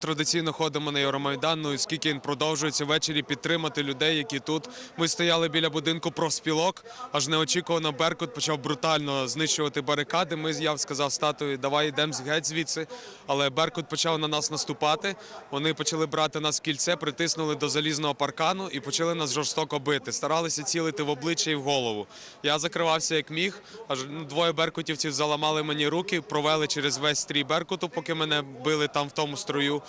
Традиційно ходимо на Євромайдан, ну і скільки він продовжується ввечері підтримати людей, які тут. Ми стояли біля будинку профспілок, аж неочікувано Беркут почав брутально знищувати барикади. Ми я сказав статуї, давай йдемо геть звідси. Але Беркут почав на нас наступати. Вони почали брати нас в кільце, притиснули до залізного паркану і почали нас жорстоко бити. Старалися цілити в обличчя і в голову. Я закривався як міг. Аж ну, двоє беркутівців заламали мені руки, провели через весь стрій Беркуту, поки мене били там в тому строю.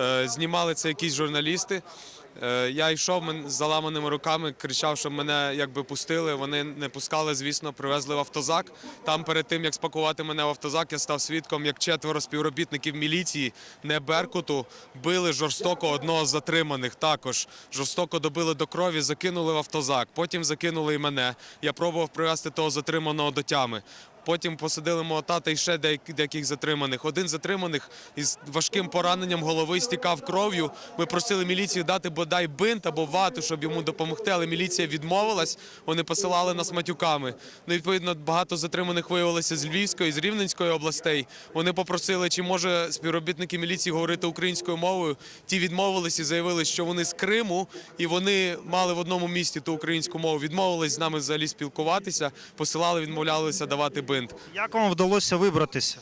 Е, Знімали це якісь журналісти. Е, Я йшов з заламаними руками, кричав, щоб мене якби пустили. Вони не пускали, звісно, привезли в автозак. Там перед тим, як спакувати мене в автозак, я став свідком, як четверо співробітників міліції, не Беркуту, били жорстоко одного з затриманих. Також жорстоко добили до крові, закинули в автозак. Потім закинули і мене. Я пробував привезти того затриманого до тями. Потім посадили мого тата і ще деяк- деяких затриманих. Один затриманих із важким пораненням голови стікав кров'ю. Ми просили міліцію дати бодай бинт або вату, щоб йому допомогти, але міліція відмовилась. Вони посилали нас матюками. Ну, відповідно, багато затриманих виявилося з Львівської, з Рівненської областей. Вони попросили, чи може співробітники міліції говорити українською мовою. Ті відмовились і заявили, що вони з Криму, і вони мали в одному місті ту українську мову. Відмовились з нами взагалі спілкуватися, посилали, відмовлялися давати бинт. Як вам вдалося вибратися?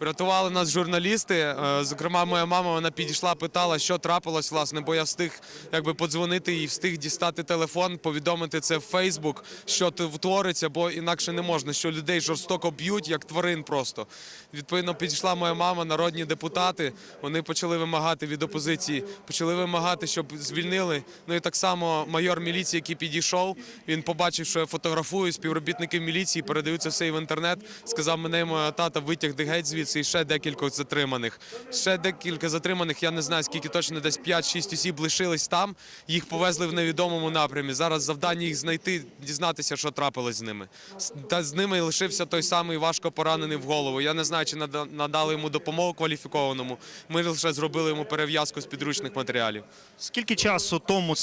Врятували нас журналісти. Е, Зокрема, моя мама вона підійшла, питала, що трапилось, власне, бо я встиг якби подзвонити і встиг дістати телефон, повідомити це в Фейсбук, що твориться, бо інакше не можна, що людей жорстоко б'ють, як тварин просто. Відповідно, підійшла моя мама, народні депутати. Вони почали вимагати від опозиції, почали вимагати, щоб звільнили. Ну і так само майор міліції, який підійшов, він побачив, що я фотографую співробітників міліції, передають це все і в інтернет. Сказав мене, моя тата витягти геть звідси і ще декілька затриманих. Ще декілька затриманих. Я не знаю скільки точно, десь 5-6 осіб лишились там. Їх повезли в невідомому напрямі. Зараз завдання їх знайти, дізнатися, що трапилось з ними. Та з ними лишився той самий важко поранений в голову. Я не знаю, чи нада- надали йому допомогу кваліфікованому. Ми лише зробили йому перев'язку з підручних матеріалів. Скільки часу тому